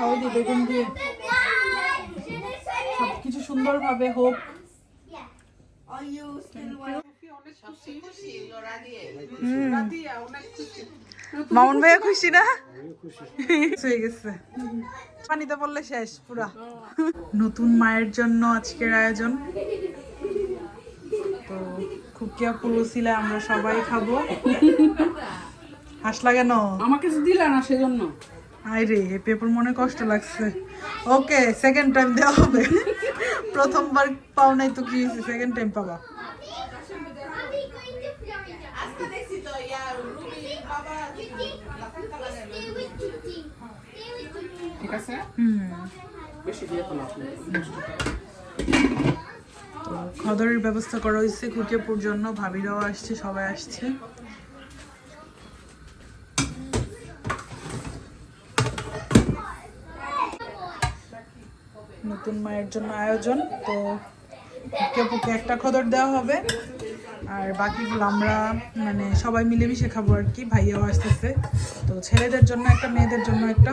সহজে বেগুন দিয়ে। সবকিছু সুন্দরভাবে হোক। মামুন ভাইয়া খুশি না? হয়ে গেছে। পানিতে পড়লে শেষ পুরা। নতুন মায়ের জন্য আজকের আয়োজন। তো খুকিয়া পুরো ছিলে আমরা সবাই খাব। হাসলা কেন? আমাকে দিলা না সেজন্য। আই রে পেপার মনে কষ্ট লাগছে। ওকে সেকেন্ড টাইম দেওয়া হবে। প্রথমবার পাও নাই তো কি হয়েছে সেকেন্ড টাইম পাবা। ঠিক আছে? হুম। খাবারের ব্যবস্থা করা হয়েছে খুকিয়াপুর জন্য ভাবিরাও আসছে সবাই আসছে। নতুন মায়ের জন্য আয়োজন তো খুকিয়াপুকে একটা খদর দেওয়া হবে। আর বাকিগুলো আমরা মানে সবাই মিলেমিশে খাব আর কি ভাইয়াও আসতেছে। তো ছেলেদের জন্য একটা মেয়েদের জন্য একটা।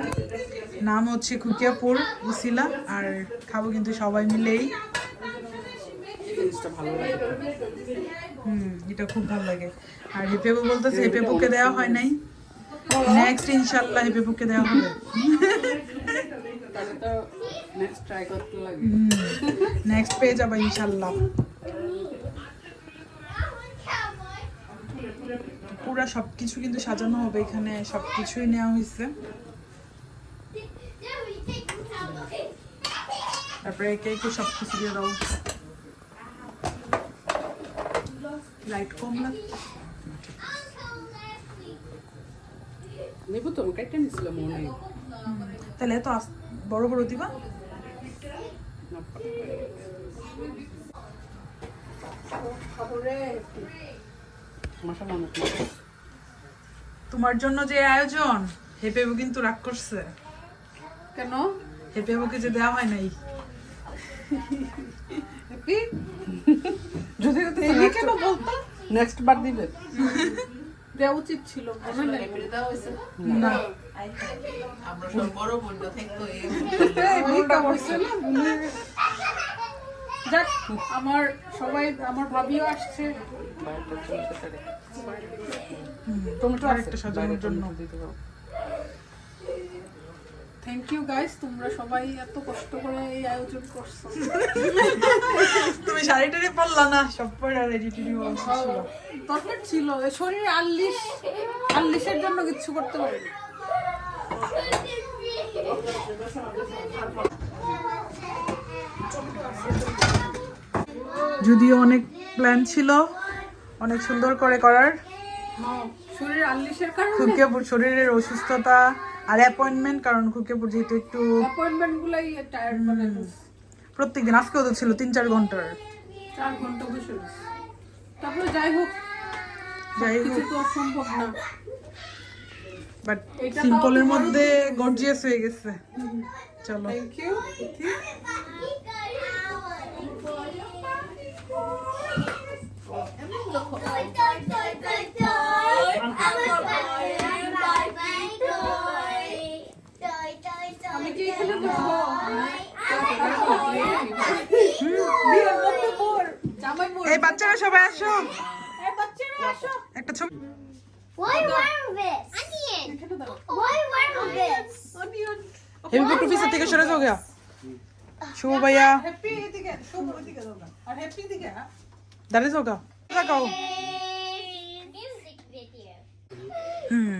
নাম হচ্ছে খুকিয়াপুর উসিলা আর খাব কিন্তু সবাই মিলেই। জিনিসটা ভালো লাগে। হুম এটা খুব ভালো লাগে। আর হেপেবু বলতেছে হেপেবুকে দেওয়া হয় নাই। নেক্সট ইনশাল্লাহ হেপেবুকে দেওয়া হবে। নেক্সট ট্রাই করতে লাগে নেক্সট পেয়ে যাব ইনশাল্লাহ। পুরা সবকিছু কিন্তু সাজানো হবে এখানে সবকিছুই নেওয়া হয়েছে। তারপরে একে একে সবকিছু দিয়ে দাও। লাইট কম লাগছে নেব তো কাইটা নিছিলাম মনে তাহলে এত বড় বড় দিবা না, মশলা অনেক মজা। তোমার জন্য যে আয়োজন হেপেবু কিন্তু রাগ করছে। কেন? হেপেবুকে যে দেওয়া হয় নাই। যদি কেন বলতো? নেক্সট বার দিবে। দেওয়া উচিত ছিল। মনে না? আমরা সব বড় যাক আমার সবাই আমার ভাবিও আসছে। টমেটো আরেকটা সাজানোর জন্য। থ্যাংক ইউ গাইস তোমরা সবাই এত কষ্ট করে এই আয়োজন করছ। তুমি শাড়ি টাড়ি পরলা না? সব পরে রেডি টেডি দরকার ছিল। শরীরে আল্লিশ। আল্লিশের জন্য কিছু করতে পারিনি যদিও অনেক প্ল্যান ছিল অনেক সুন্দর করে করার। হ্যাঁ, শরীরের অসুস্থতা আর অ্যাপয়েন্টমেন্ট কারণ খুকিয়াপুর যেহেতু একটু অ্যাপয়েন্টমেন্ট গুলাই টায়ার্ড মানে প্রত্যেকদিন আজকেও তো ছিল তিন চার ঘণ্টার। চার ঘণ্টা বসে তারপরে যাই হোক যাই হোক। তো সম্ভব না। বাট সিম্পলের মধ্যে গর্জিয়াস হয়ে গেছে। চলো। থ্যাংক ইউ আমি কি এখানে বসবো বিয়ের মধ্যে বোর জামাই বোর এই বাচ্চারা সবাই আসো। একটা ছবি। একটু পিছের থেকে সরে যাও গা শুভ ভাইয়া। দাঁড়িয়ে যাও গা তাকাও হুম।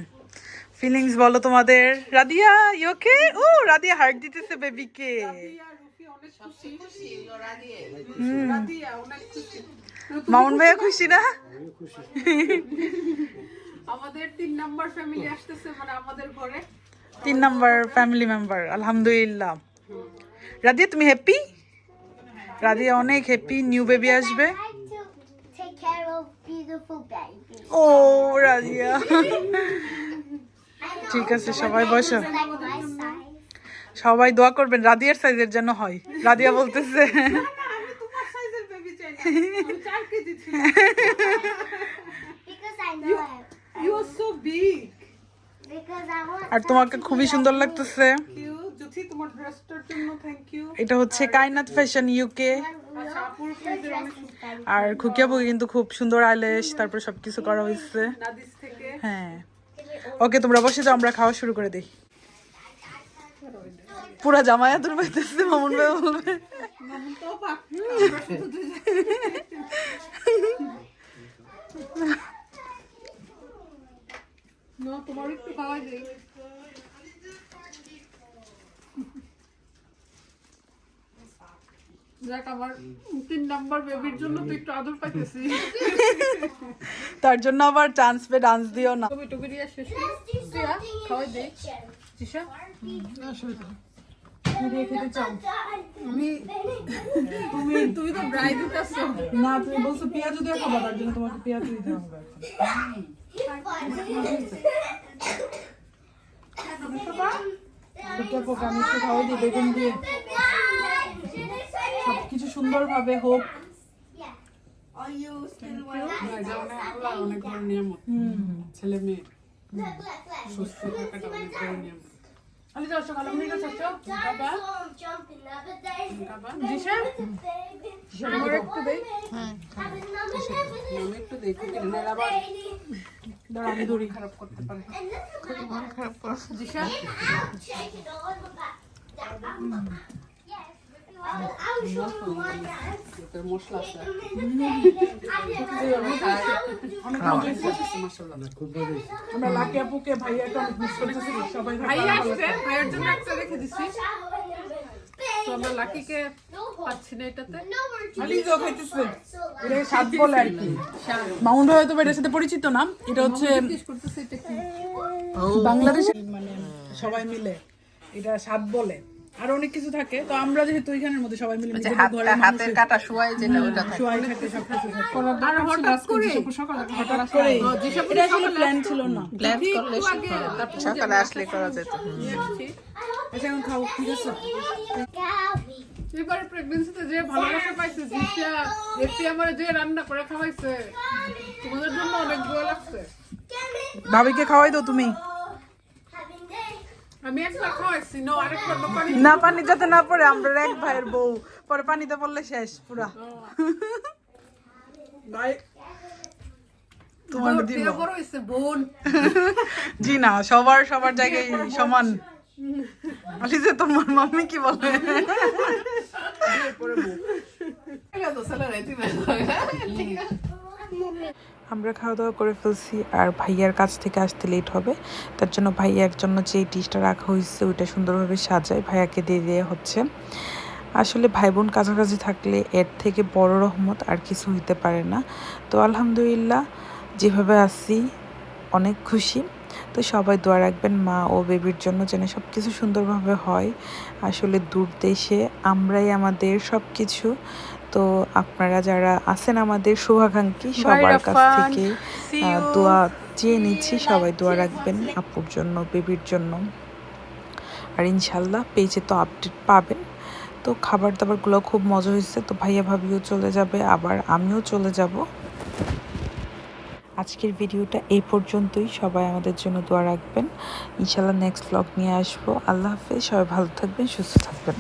ফিলিংস বলো তোমাদের। রাদিয়া ইওকে ও রাদিয়া হার্ট দিতেছে বেবিকে রাদিয়া রুফি অনেক খুশি। লড়া দিয়ে রাদিয়া অনেক খুশি। মামুন ভাইয়া খুশি না? আমাদের তিন নাম্বার ফ্যামিলি আসতেছে মানে আমাদের ঘরে। তিন নাম্বার ফ্যামিলি মেম্বার আলহামদুলিল্লাহ। রাদিয়া তুমি হ্যাপি রাদিয়া অনেক হ্যাপি নিউ বেবি আসবে। I like ঠিক আছে, সবাই বসো. সবাই দোয়া করবেন, রাদিয়ার সাইজের যেন হয়। রাদিয়া বলতেছে। আর তোমাকে খুবই সুন্দর লাগতেছে। এটা হচ্ছে কায়নাত ফ্যাশন ইউকে আর খুকিয়াপুকে কিন্তু খুব সুন্দর আইলেশ, তারপর সবকিছু করা হয়েছে। হ্যাঁ। ওকে, তোমরা বসে যাও, আমরা খাওয়া শুরু করে দিই পুরা জামায়া তোর পাইতেছে, মামুন ভাই বলবে। না, তোমার একটু খাওয়া দেই যাক আমার তিন নাম্বার বেবির জন্য তো একটু আদর পাইতেছি। তার জন্য আবার চান্স পে ডান্স দিও না। দিয়ে শেষ দিয়া খাওয়াই জিসা তুমি তুমি তো ব্রাই দিতেছো না তুমি বলছো পেঁয়াজ দিয়ে খাব তার জন্য তোমাকে পেঁয়াজ দিতে হবে খাওয়াই দিই বেগুন দিয়ে। সুন্দরভাবে হোক। ছেলে মেয়ে। সুস্থ থাকাটা অনেক বড় নিয়ামত আমি কাছে বাবা জিসা আমার একটু দেই। আমি একটু দেই কুকি আবার দাঁড়া আমি দড়ি খারাপ করতে পারে। জিসা এটার মশলা আছে অনেক মজা হয়েছে। মাশাআল্লাহ আমরা লাকি আপুকে ভাইয়াকে অনেক মিস করতেছি সবাই ভাই আসছে থাকো। জন্য একটা রেখে দিছি। তো আমরা লাকিকে পাচ্ছি না এটাতে। আলিজও খাইতেছে। এটা স্বাদ বলে আর কি। মাউন্ট হয়তো এটার সাথে পরিচিত না। এটা হচ্ছে বাংলাদেশে মানে সবাই মিলে। এটা স্বাদ বলে। আর অনেক কিছু থাকে। তো আমরা যেহেতু ওইখানের মধ্যে সবাই মিলে নিজেদের ঘরের হাতের কাটা শোয়াই যেটা ওটা থাকে। সবাই থাকে সবকিছু থাকে। আর হঠাৎ করে হঠাৎ করে এটা আসলে প্ল্যান ছিল না। প্ল্যান করলে সকালে আসলে করা যেত। আচ্ছা এখন খাও ঠিক আছে এবারে প্রেগন্যান্সিতে যে ভালোবাসা পাইছে জিসা এতে আমার যে রান্না করে খাওয়াইছে তোমাদের জন্য অনেক ভালো লাগছে। ভাবিকে খাওয়াই দাও তুমি। আমি একবার খাওয়াইছি নো আরেকবার দোকানে না পানি যাতে না পড়ে আমরা এক ভাইয়ের বউ। পরে পানিতে পড়লে শেষ পুরা। ভাই তোমার দিব। বোন। জি না সবার সবার জায়গায় সমান। আলিজে তোমার মাম্মি কি বলে? আমরা খাওয়া দাওয়া করে ফেলছি আর ভাইয়ার কাছ থেকে আসতে লেট হবে। তার জন্য ভাইয়ার জন্য যে ডিশটা রাখা হয়েছে, ওইটা সুন্দরভাবে সাজায়। ভাইয়াকে দিয়ে দেওয়া হচ্ছে। আসলে ভাই বোন কাছাকাছি থাকলে এর থেকে বড় রহমত আর কিছু হইতে পারে না। তো আলহামদুলিল্লাহ, যেভাবে আছি, অনেক খুশি। তো সবাই দোয়া রাখবেন মা ও বেবির জন্য যেন সব কিছু সুন্দরভাবে হয়। আসলে দূর দেশে আমরাই আমাদের সব কিছু তো আপনারা যারা আছেন আমাদের শুভাকাঙ্ক্ষী সবার কাছ থেকে দোয়া চেয়ে নিচ্ছি সবাই দোয়া রাখবেন আপুর জন্য বেবির জন্য। আর ইনশাল্লাহ পেজে তো আপডেট পাবেন। তো খাবার দাবারগুলো খুব মজা হয়েছে তো ভাইয়া ভাবিও চলে যাবে আবার আমিও চলে যাব। আজকের ভিডিওটা এই পর্যন্তই সবাই আমাদের জন্য দোয়া রাখবেন। ইনশাল্লাহ নেক্সট ব্লগ নিয়ে আসব। আল্লাহ হাফেজ সবাই ভালো থাকবেন সুস্থ থাকবেন।